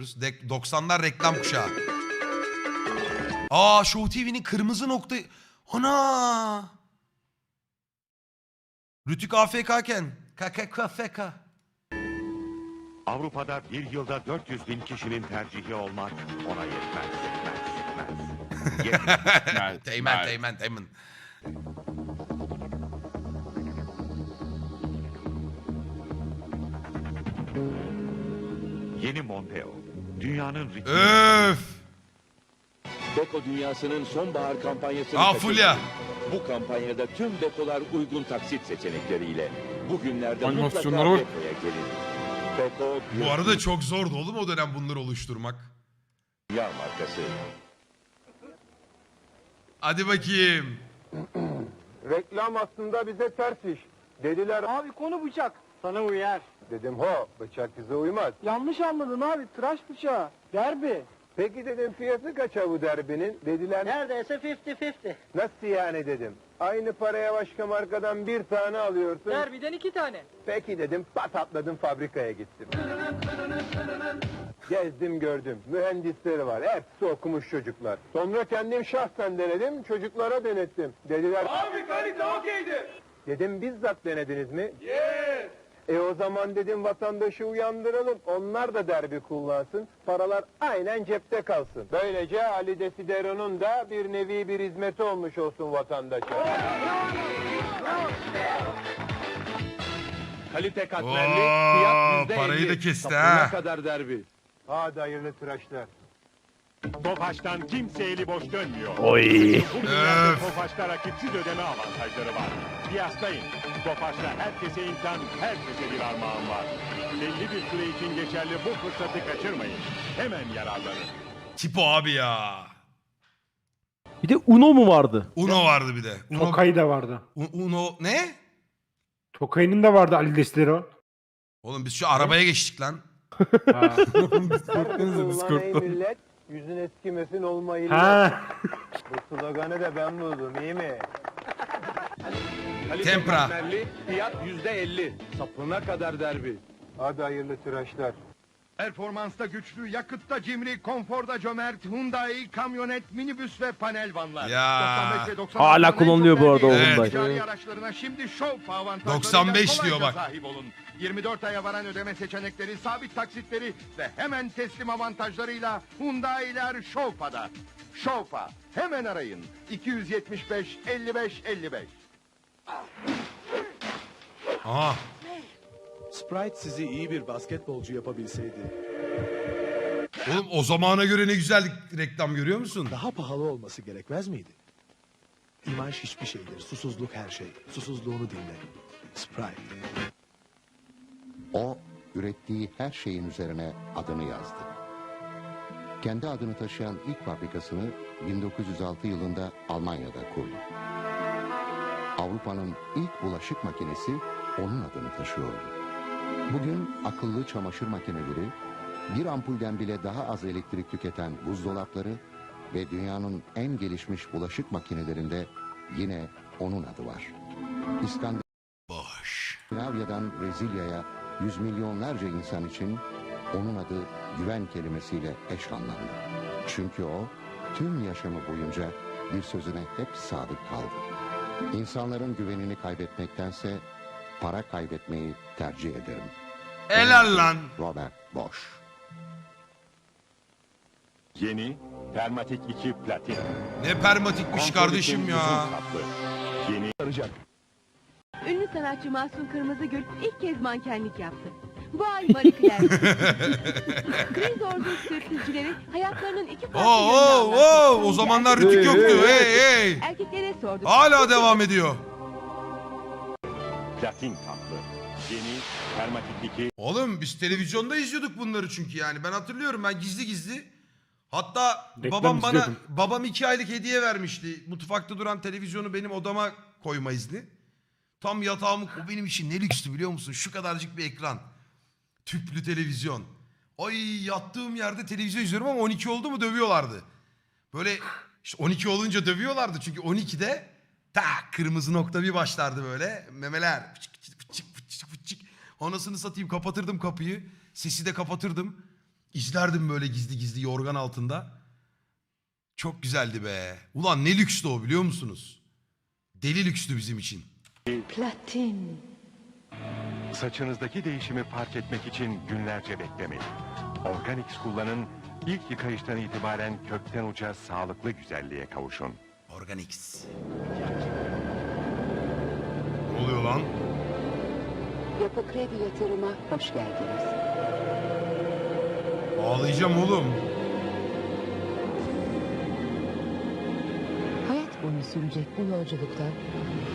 Dek- 90'lar reklam kuşağı. Aa Show TV'nin kırmızı nokta... Ana! Rütük AFK'ken. KKKFK. Avrupa'da bir yılda 400 bin kişinin tercihi olmak ona yetmez, yetmez, yetmez. Yetmez. Teğmen, teğmen, teğmen. Yeni Monteo. Dünyanın ritmi. Öf! Beko Dünyası'nın sonbahar kampanyasını Aa. Fulya. Bu kampanyada tüm depolar uygun taksit seçenekleriyle. Bugünlerde mutlaka Animasyonlara bak. Beko'ya gelin. Beko Bu bir arada çok zordu oğlum o dönem bunları oluşturmak. dünya markası. Hadi bakayım. Reklam aslında bize ters iş. Dediler Abi konu bıçak. Sana uyar. dedim ho bıçak bize uymaz. Yanlış anladın abi. Tıraş bıçağı. Derbi. Peki dedim fiyatı kaça bu derbinin? Dediler Neredeyse 50-50. nasıl yani dedim. Aynı paraya başka markadan bir tane alıyorsun. Derbiden iki tane. Peki dedim pat atladım fabrikaya gittim. Gezdim gördüm. Mühendisleri var. Hepsi okumuş çocuklar. Sonra kendim şahsen denedim. Çocuklara denettim. Dediler abi kalite okeydi. Dedim bizzat denediniz mi? Yes. E o zaman dedim vatandaşı uyandıralım. Onlar da derbi kullansın. Paralar aynen cepte kalsın. Böylece Ali Desidero'nun da bir nevi bir hizmeti olmuş olsun vatandaşa. Kalite katmerli, Oo, fiyat yüzde parayı elli. da kesti ha. kadar derbi. Hadi hayırlı tıraşlar. Tofaş'tan kimse eli boş dönmüyor. Oy. Bugünlerde Öf. Tofaş'ta rakipsiz ödeme avantajları var. Kıyaslayın. Tofaş'ta herkese imkan, herkese bir armağan var. Belli bir süre için geçerli bu fırsatı kaçırmayın. Hemen yararlanın. Tipo abi ya. Bir de Uno mu vardı? Uno vardı bir de. Uno, Tokay da vardı. U- Uno ne? Tokay'ın da vardı Ali Destero. Oğlum biz şu arabaya geçtik lan. Ulan ey millet, yüzün eskimesin olma illet. Ha. Bu sloganı da ben buldum, iyi mi? Tempra. fiyat yüzde elli. Sapına kadar derbi. Hadi hayırlı tıraşlar. Performansta güçlü, yakıtta cimri, konforda cömert, Hyundai, kamyonet, minibüs ve panel vanlar. Ya. 95 ve 96'ların Hala kullanılıyor bu arada o Hyundai. ticari araçlarına şimdi şov avantajlarıyla 95 diyor kolayca bak. sahip olun. 24 aya varan ödeme seçenekleri, sabit taksitleri ve hemen teslim avantajlarıyla Hyundai'ler Şovpa'da. Şovpa. Hemen arayın. 275 55 55. Aha. Sprite sizi iyi bir basketbolcu yapabilseydi Oğlum o zamana göre ne güzel reklam görüyor musun? daha pahalı olması gerekmez miydi? İmaj hiçbir şeydir. Susuzluk her şey. Susuzluğunu dinle. Sprite. O, ürettiği her şeyin üzerine adını yazdı. Kendi adını taşıyan ilk fabrikasını 1906 yılında Almanya'da kurdu. Avrupa'nın ilk bulaşık makinesi onun adını taşıyordu. Bugün akıllı çamaşır makineleri, bir ampulden bile daha az elektrik tüketen buzdolapları ve dünyanın en gelişmiş bulaşık makinelerinde yine onun adı var. İskandinav Boş. Skandinavya'dan Brezilya'ya yüz milyonlarca insan için onun adı güven kelimesiyle eş anlamlı. Çünkü o tüm yaşamı boyunca bir sözüne hep sadık kaldı. İnsanların güvenini kaybetmektense para kaybetmeyi tercih ederim. Helal lan. Robert Bosch. Yeni Permatik 2 Platin. Ne permatikmiş kardeşim ya. Yeni Ünlü sanatçı Mahsun Kırmızıgül ilk kez mankenlik yaptı. Bu ay Marie Claire. Kriz ordu sürtücüleri hayatlarının iki farklı Oo yönünü oo anlattı. oo. O Önce zamanlar rütük yoktu. Hey hey. Erkeklere sorduk. Hala devam ediyor. Platin kaplı. Yeni Permatik 2 Oğlum biz televizyonda izliyorduk bunları çünkü yani. Ben hatırlıyorum ben gizli gizli. Hatta Reklam babam bana izliyordum. babam iki aylık hediye vermişti. Mutfakta duran televizyonu benim odama koyma izni. Tam yatağım o benim için ne lükstü biliyor musun? Şu kadarcık bir ekran. Tüplü televizyon. Ay yattığım yerde televizyon izliyorum ama 12 oldu mu dövüyorlardı. Böyle işte 12 olunca dövüyorlardı çünkü 12'de tak kırmızı nokta bir başlardı böyle. Memeler fıçık fıçık fıçık fıçık. Anasını satayım kapatırdım kapıyı. Sesi de kapatırdım. İzlerdim böyle gizli gizli yorgan altında. Çok güzeldi be. Ulan ne lükstü o biliyor musunuz? Deli lükstü bizim için. Platin. Saçınızdaki değişimi fark etmek için günlerce beklemeyin. Organix kullanın, ilk yıkayıştan itibaren kökten uca sağlıklı güzelliğe kavuşun. Organix. Ne oluyor lan? Yapı Kredi Yatırım'a hoş geldiniz. Ağlayacağım oğlum. Hayat boyu sürecek bu yolculukta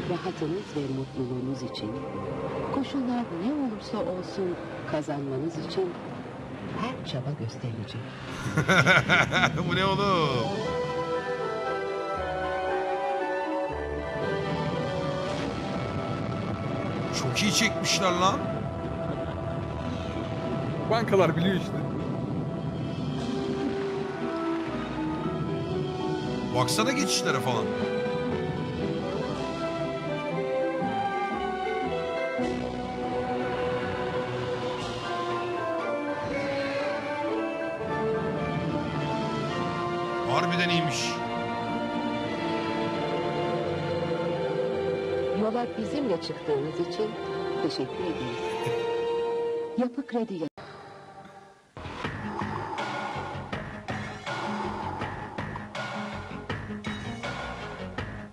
rahatınız ve mutluluğunuz için, koşullar ne olursa olsun kazanmanız için her çaba gösterilecek. Bu ne oğlum? Çok iyi çekmişler lan. Bankalar biliyor işte. Baksana geçişlere falan. Harbiden iyiymiş. Yola bizimle çıktığınız için teşekkür ederiz. Yapı Kredi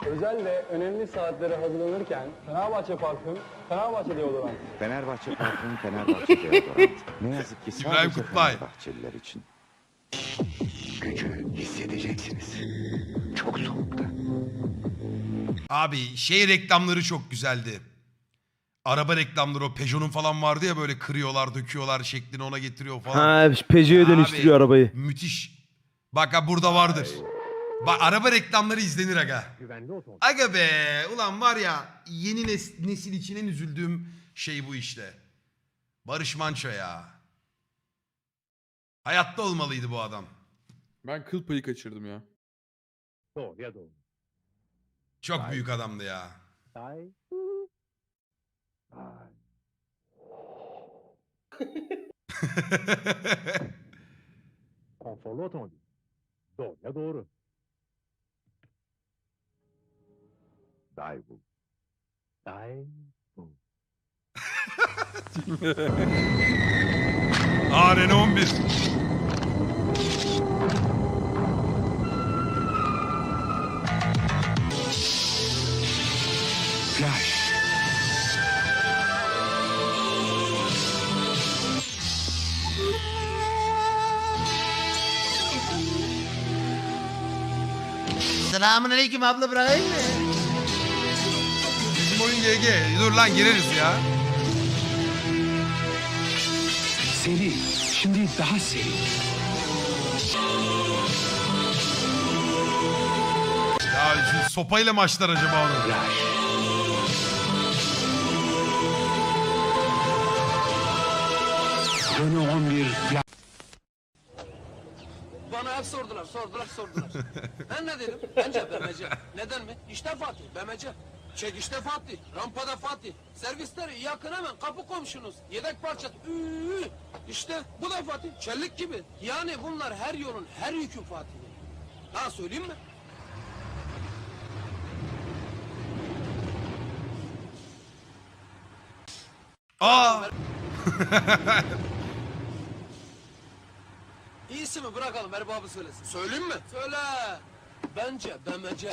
Özel ve önemli saatlere hazırlanırken Fenerbahçe parfüm, Fenerbahçe deodorant. Fenerbahçe parfüm, Fenerbahçe deodorant. Ne yazık ki İbrahim sadece Kutlay. Fenerbahçeliler için. Gücü hissedeceksiniz. Çok soğukta. Abi şey reklamları çok güzeldi. Araba reklamları o Peugeot'un falan vardı ya böyle kırıyorlar, döküyorlar şeklini ona getiriyor falan. Ha Peugeot'a Abi, dönüştürüyor arabayı. Müthiş. Bak ha burada vardır. Bak araba reklamları izlenir aga. Aga be ulan var ya yeni nes- nesil için en üzüldüğüm şey bu işte. Barış Manço ya. Hayatta olmalıydı bu adam. Ben kıl payı kaçırdım ya. Doğruya doğru. Çok büyük adamdı ya. Ay. Konforlu otomobil. Doğruya doğru. Daewoo. Ay. Aa Renault 11. Selamun aleyküm abla bırakayım mı? Bizim oyun GG. Dur lan gireriz ya. Seri. Şimdi daha seri. Ya şu sopayla mı açtılar acaba onu? Renault 11 Flash. Bana hep sordular, sordular, sordular. ben ne dedim? Bence BMC. Neden mi? İşte Fatih, BMC. Çek işte Fatih, rampada Fatih. Servisleri yakın hemen kapı komşunuz. Yedek parça. Üü, işte bu da Fatih, çelik gibi. Yani bunlar her yolun, her yükün Fatih'i. Ha söyleyeyim mi? Aa! İyisi mi bırakalım erbabı söylesin. Söyleyeyim mi? Söyle. Bence BMC.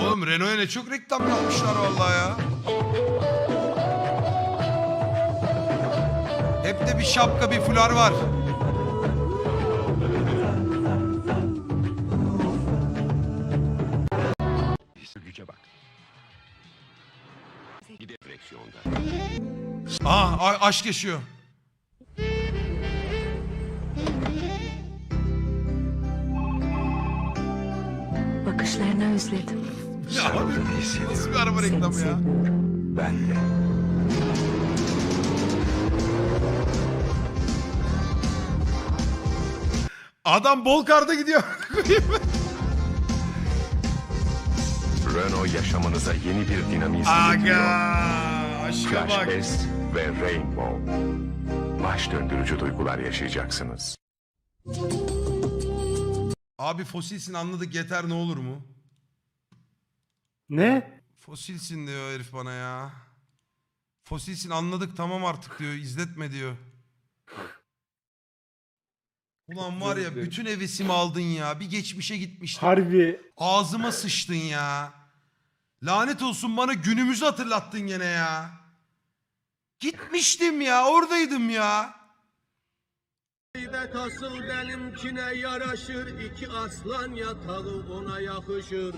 Oğlum Renault'a ne çok reklam yapmışlar vallahi ya. Hep de bir şapka bir fular var. Güce bak. Gide direksiyonda. Aa aşk yaşıyor. Bakışlarını özledim. Ya abi, nasıl bir araba reklamı ya? Ben de. Adam bol karda gidiyor. Renault yaşamınıza yeni bir dinamizm getiriyor. Aga aşka Flash bak. S ve Rainbow. baş döndürücü duygular yaşayacaksınız. Abi fosilsin anladık yeter ne olur mu? Ne? Fosilsin diyor herif bana ya. Fosilsin anladık tamam artık diyor. izletme diyor. Ulan var ya bütün hevesimi aldın ya. Bir geçmişe gitmiştin. Harbi. Ağzıma sıçtın ya. Lanet olsun bana günümüzü hatırlattın gene ya. Gitmiştim ya oradaydım ya. Heybet asıl benimkine yaraşır iki aslan yatağı ona yakışır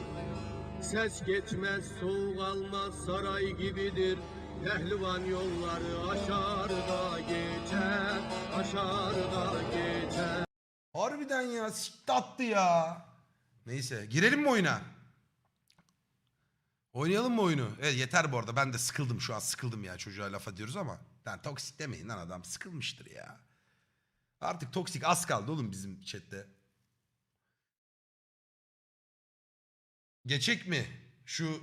Ses geçmez soğuk almaz saray gibidir Pehlivan yolları aşar da geçer Aşar da geçer Harbiden ya sikti attı ya. Neyse girelim mi oyuna? Oynayalım mı oyunu? Evet yeter bu arada ben de sıkıldım şu an sıkıldım ya çocuğa laf ediyoruz ama. Lan toksik demeyin lan adam sıkılmıştır ya. Artık toksik az kaldı oğlum bizim chatte. Geçek mi? Şu